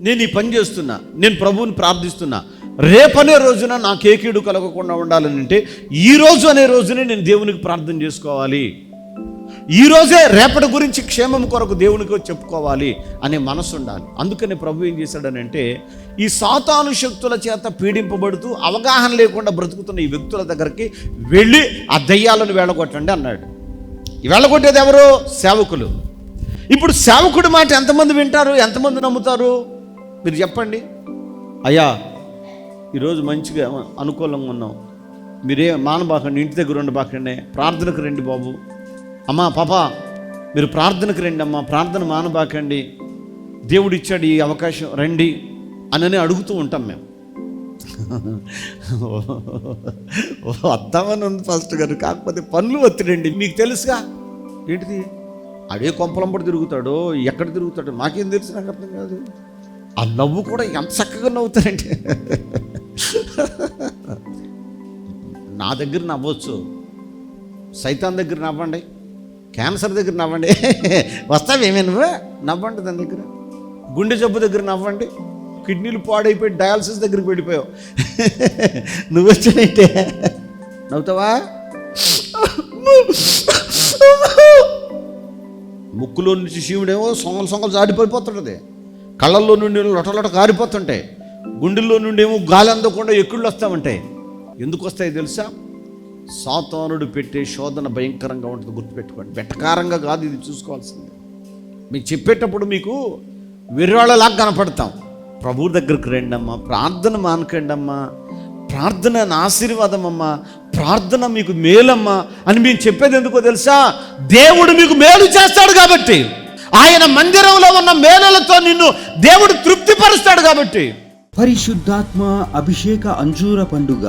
నేను ఈ పని చేస్తున్నా నేను ప్రభువుని ప్రార్థిస్తున్నా. రేపనే రోజున నాకు ఏ కీడు కలగకుండా ఉండాలని అంటే ఈ రోజు అనే రోజునే నేను దేవునికి ప్రార్థన చేసుకోవాలి. ఈ రోజే రేపటి గురించి క్షేమం కొరకు దేవునికి చెప్పుకోవాలి అనే మనసు ఉండాలి. అందుకని ప్రభు ఏం చేశాడనంటే ఈ సాతాను శక్తుల చేత పీడింపబడుతూ అవగాహన లేకుండా బ్రతుకుతున్న ఈ వ్యక్తుల దగ్గరికి వెళ్ళి ఆ దయ్యాలను వెళ్ళగొట్టండి అన్నాడు. ఈ వెళ్ళగొట్టేది ఎవరు? సేవకులు. ఇప్పుడు సేవకుడి మాట ఎంతమంది వింటారు? ఎంతమంది నమ్ముతారు? మీరు చెప్పండి. అయ్యా ఈరోజు మంచిగా అనుకూలంగా ఉన్నాం. మీరే మానబాకండి ఇంటి దగ్గర ఉండి బాకండి ప్రార్థనకు రండి బాబు. అమ్మా పాప మీరు ప్రార్థనకు రండి అమ్మా ప్రార్థన మానబాకండి. దేవుడు ఇచ్చాడు ఈ అవకాశం రండి అని అడుగుతూ ఉంటాం మేము. వద్దామని ఉంది ఫస్ట్ గారు కాకపోతే పనులు ఒత్తిడండి. మీకు తెలుసుగా? ఏంటిది? అడే కొంపలంపడి తిరుగుతాడో ఎక్కడ తిరుగుతాడో మాకేం తెలుసు నాకు అర్థం కాదు. ఆ నవ్వు కూడా ఎంత చక్కగా నవ్వుతారంటే. నా దగ్గర నవ్వచ్చు. సైతాన్ దగ్గర నవ్వండి. క్యాన్సర్ దగ్గర నవ్వండి. వస్తావేమే నువ్వు? నవ్వండి దాని దగ్గర. గుండె జబ్బు దగ్గర నవ్వండి. కిడ్నీలు పాడైపోయి డయాలసిస్ దగ్గరికి వెళ్ళిపోయావు. నువ్వు వచ్చానంటే నవ్వుతావా? ముక్కులో నుంచి శివుడేమో సొంగలు సొంగలు జాడిపోయిపోతుంటుంది కళ్ళల్లో నుండి లొటలొట కారిపోతుంటాయి గుండెల్లో నుండి ఏమో గాలి అందకుండా ఎక్కుళ్ళు వస్తామంటాయి ఎందుకు వస్తాయి తెలుసా? సాతానుడు పెట్టే శోధన భయంకరంగా ఉంటుంది గుర్తుపెట్టుకోండి. వెటకారంగా కాదు ఇది చూసుకోవాల్సింది. మీకు చెప్పేటప్పుడు మీకు విర్రాళ్ళలాగా కనపడతాం. ప్రభు దగ్గరికి రండి అమ్మా ప్రార్థన మానకండి అమ్మా ప్రార్థన ఆశీర్వాదం అమ్మా ప్రార్థన మీకు మేలమ్మా అని మేము చెప్పేది ఎందుకో తెలుసా? దేవుడు మీకు మేలు చేస్తాడు కాబట్టి. ఆయన మందిరంలో ఉన్న మేలులతో నిన్ను దేవుడు తృప్తిపరుస్తాడు కాబట్టి. పరిశుద్ధాత్మ అభిషేక అంజూర పండుగ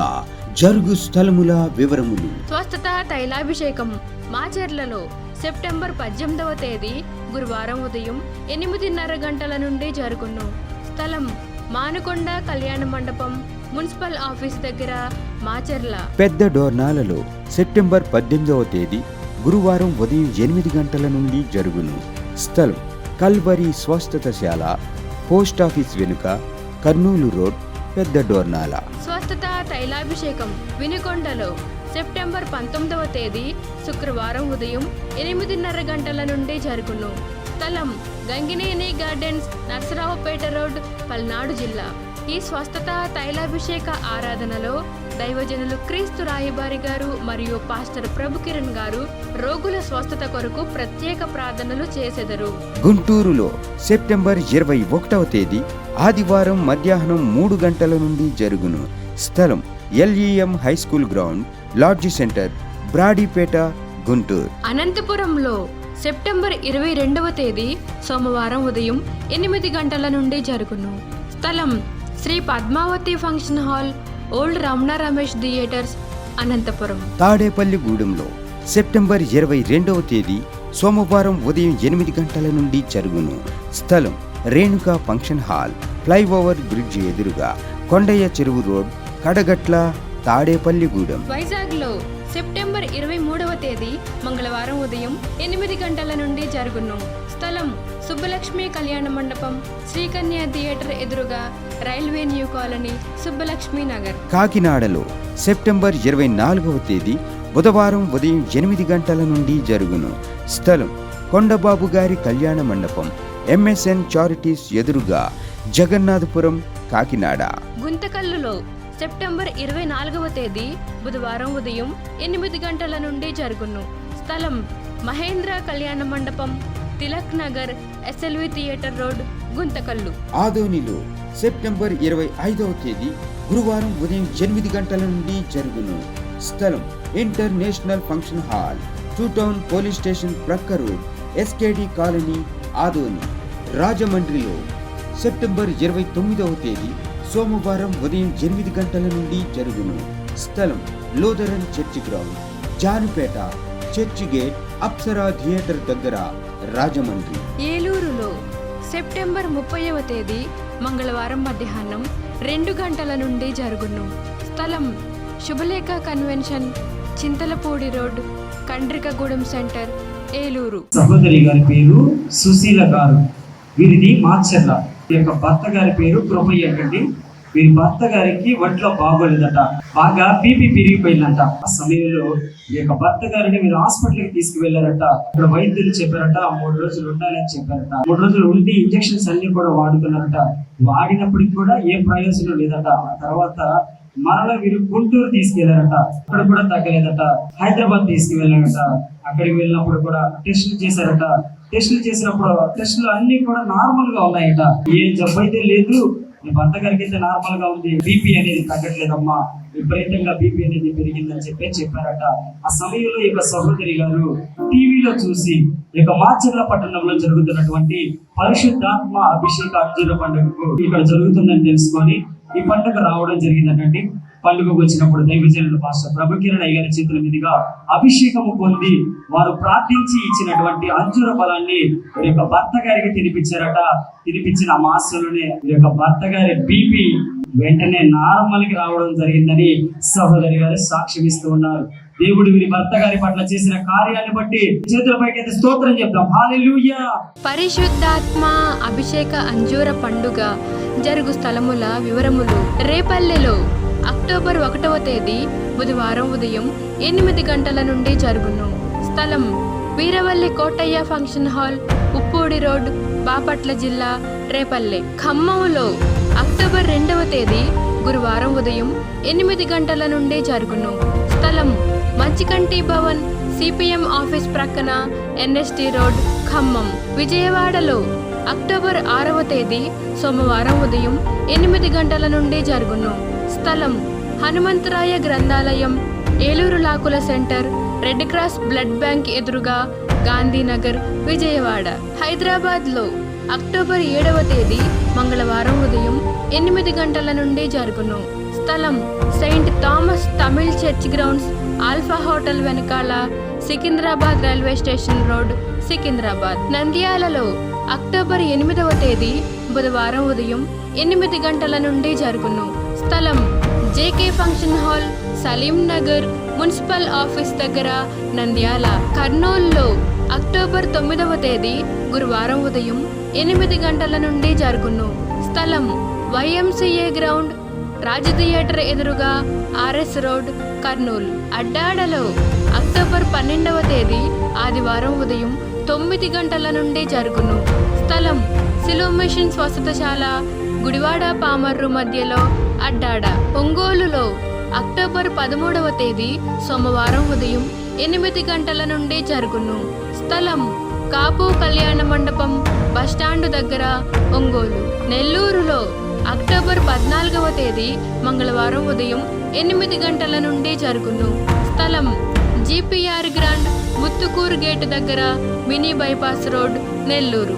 జరుగు స్థలముల వివరములు. స్వస్థత తైలాభిషేకం మాచర్లలో సెప్టెంబర్ పద్దెనిమిదవ తేదీ గురువారం ఉదయం ఎనిమిదిన్నర గంటల నుండి జరుగును. స్థలం మానుకొండ కళ్యాణ మండపం మున్సిపల్ ఆఫీస్ దగ్గర మాచర్ల పెద్ద డోర్నాలలో సెప్టెంబర్ పద్దెనిమిదవ తేదీ గురువారం ఉదయం ఎనిమిది గంటల నుండి జరుగును. స్థలం కల్వరి స్వస్థతశాల పోస్ట్ ఆఫీస్ వెనుక కర్నూలు రోడ్ పెద్ద డోర్నాల స్వస్థత తైలాభిషేకం వినుకొండలో సెప్టెంబర్ పంతొమ్మిదవ తేదీ శుక్రవారం ఉదయం ఎనిమిదిన్నర గంటల నుండి జరుగును స్థలం గంగినేని గార్డెన్స్ నర్సరావుపేట రోడ్ పల్నాడు జిల్లా ఈ స్వస్థత తైలాభిషేక ఆరాధనలో దైవజనులు క్రీస్తు రాయబారి గారు మరియు పాస్టర్ ప్రభు కిరణ్ గారు రోగుల స్వస్థత కొరకు ప్రత్యేక ప్రార్థనలు చేసెదరు. గుంటూరులో సెప్టెంబర్ ఇరవై ఒకటవ తేదీ ఆదివారం మధ్యాహ్నం మూడు గంటల నుండి జరుగును. స్థలం LEM high school ground lodge centre Brodipet Guntur. అనంతపురంలో సెప్టెంబర్ ఇరవై రెండవ తేదీ సోమవారం ఉదయం ఎనిమిది గంటల నుండి జరుగును. స్థలం Shri Padmavathi function hall old Ramana Ramesh theatres Anantapuram. తాడేపల్లిగూడెంలో September ఇరవై రెండవ తేదీ సోమవారం ఉదయం ఎనిమిది గంటల నుండి జరుగును. స్థలం Renuka function hall flyover bridge ఎదురుగా కొండయ్య చెరువు రోడ్ కడగట్ల తాడేపల్లిగూడెం. వైజాగ్లో సెప్టెంబర్ ఇరవై మూడవ తేదీ మంగళవారం ఉదయం ఎనిమిది గంటల నుండి జరుగును. స్థలం సుబ్బలక్ష్మి కళ్యాణ మండపం శ్రీకన్య థియేటర్ ఎదురుగా railway new colony Subbalakshmi Nagar. కాకినాడలో సెప్టెంబర్ ఇరవై నాలుగవ తేదీ బుధవారం ఉదయం ఎనిమిది గంటల నుండి జరుగును. స్థలం కొండబాబు గారి కళ్యాణ మండపం ఎంఎస్ఎన్ చారిటీస్ ఎదురుగా జగన్నాథపురం కాకినాడ. గుంతకల్లులో సెప్టెంబర్ ఇరవై నాలుగవ తేదీ బుధవారం ఉదయం ఎనిమిది గంటల నుండి జరుగును. స్థలం Mahendra Kalyana Mandapam Tilak Nagar SLV theatre road Guntakal. ఆదోనిలో సెప్టెంబర్ ఇరవై ఐదవ తేదీ గురువారం ఉదయం ఎనిమిది గంటల నుండి జరుగును. స్థలం international function hall two town police station ప్రక్క రోడ్ ఎస్కేడి కాలనీ ఆదోని. రాజమండ్రిలో సెప్టెంబర్ ఇరవై తొమ్మిదవ తేదీ సోమవారం ఉదయం ఎనిమిది గంటల నుండి జరుగును. స్థలం Lutheran church ground Janupeta church gate Apsara theatre దగ్గర. రాజమండ్రి. ఏలూరులో సెప్టెంబర్ ముప్పైవ తేదీ మంగళవారం మధ్యాహ్నం రెండు గంటల నుండి జరుగును. స్థలం Subhalekha convention Chintalapudi road Kandrikagudem centre Eluru. సహోదరి గారి పేరు సుశీల గారు. వీరిది మాచర్ల. యొక్క భర్త గారి పేరు కృపయ్య వీరి భర్త గారికి ఒంట్లో బాగోలేదట. బాగా బీపీ పెరిగిపోయిందంట. ఆ సమయంలో ఈ యొక్క భర్త గారిని మీరు హాస్పిటల్కి తీసుకువెళ్ళారట. అక్కడ వైద్యులు చెప్పారట మూడు రోజులు ఉండాలని చెప్పారట. మూడు రోజులు ఉండి ఇంజక్షన్స్ అన్ని కూడా వాడుతున్నారట వాడినప్పటికి కూడా ఏ ప్రయోజనం లేదట. ఆ తర్వాత మరలా వీరు గుంటూరు తీసుకెళ్ళారట. అక్కడ కూడా తగ్గలేదట. హైదరాబాద్ తీసుకువెళ్ళారట. అక్కడికి వెళ్ళినప్పుడు కూడా టెస్టులు చేశారట. టెస్టులు చేసినప్పుడు టెస్టులు అన్ని కూడా నార్మల్గా ఉన్నాయట. ఏ జబ్బు అయితే లేదు మీ భర్త కనిపిస్తే నార్మల్గా ఉంది. బీపీ అనేది తగ్గట్లేదమ్మా. విపరీతంగా బీపీ అనేది పెరిగిందని చెప్పి చెప్పారట. ఆ సమయంలో ఈ యొక్క సహోదరి గారు టీవీలో చూసి ఈ యొక్క మాచర్ల పట్టణంలో జరుగుతున్నటువంటి పరిశుద్ధాత్మ అభిషేక అర్జున పండుగకు ఇక్కడ జరుగుతుందని తెలుసుకొని ఈ పండుగ రావడం జరిగిందటండి. పండుగకు వచ్చినప్పుడు దైవజనుడు పాస్టర్ ప్రభుకిరణ్ అయ్య గారి చేతుల మీదుగా అభిషేకము పొంది వారు ప్రార్థించి ఇచ్చినటువంటి అంజుర ఫలాన్ని వీరి యొక్క భర్త గారికి తినిపించారట. తినిపించిన ఆ వీరి యొక్క భర్త గారి బీపీ వెంటనే నార్మల్కి రావడం జరిగిందని సహోదరి గారు సాక్ష్యం ఇస్తూ ఉన్నారు. దేవుడు వీరి భర్త గారి పట్ల చేసిన కార్యాన్ని బట్టి చేతులపైకి స్తోత్రం చెప్తాం హాలెలూయా పరిశుద్ధాత్మ అభిషేక అంజూర పండుగ జరుగు స్థలముల వివరములు రేపల్లెలో. అక్టోబర్ ఒకటవ తేదీ బుధవారం ఉదయం ఎనిమిది గంటల నుండి జరుగును. స్థలం Veeravalli Kotaiah function hall Uppudi road Bapatla జిల్లా రేపల్లె. ఖమ్మంలో అక్టోబర్ రెండవ తేదీ గురువారం ఉదయం ఎనిమిది గంటల నుండి జరుగును. స్థలం మంచికంటి భవన్ సిపిఎం ఆఫీస్ ప్రక్కన ఎన్ఎస్టి రోడ్ ఖమ్మం. విజయవాడలో అక్టోబర్ ఆరవ తేదీ సోమవారం ఉదయం ఎనిమిది గంటల నుండి జరుగును. స్థలం హనుమంతరాయ గ్రంథాలయం Eluru లాకుల centre red cross blood bank ఎదురుగా గాంధీనగర్ విజయవాడ. హైదరాబాద్లో అక్టోబర్ ఏడవ తేదీ మంగళవారం ఉదయం ఎనిమిది గంటల నుండి జరుగును. స్థలం saint Thomas Tamil church grounds alpha hotel వెనకాల Secunderabad railway station road Secunderabad. నంద్యాలలో అక్టోబర్ ఎనిమిదవ తేదీ బుధవారం ఉదయం ఎనిమిది గంటల నుండి జరుగును. స్థలం. JK function hall Salim Nagar municipal office దగ్గర నంద్యాల కర్నూల్లో అక్టోబర్ తొమ్మిదవ తేదీ గురువారం ఉదయం ఎనిమిది గంటల నుండి జరుగును. స్థలం వైఎంసీఏ గ్రౌండ్ రాజ్ థియేటర్ ఎదురుగా ఆర్ఎస్ రోడ్ కర్నూలు. అడ్డాడలో అక్టోబర్ పన్నెండవ తేదీ ఆదివారం ఉదయం తొమ్మిది గంటల నుండి జరుగును. స్థలం సిలో మిషన్ స్వస్థతశాల గుడివాడ పామర్రు మధ్యలో అడ్డాడ. ఒంగోలులో అక్టోబర్ పదమూడవ తేదీ సోమవారం ఉదయం ఎనిమిది గంటల నుండి జరుగును. స్థలం కాపు కళ్యాణ మండపం బస్టాండు దగ్గర ఒంగోలు. నెల్లూరులో అక్టోబర్ పద్నాలుగవ తేదీ మంగళవారం ఉదయం ఎనిమిది గంటల నుండి జరుగును. స్థలం జీపీఆర్ గ్రాండ్ ముత్తుకూరు గేటు దగ్గర మినీ బైపాస్ రోడ్ నెల్లూరు.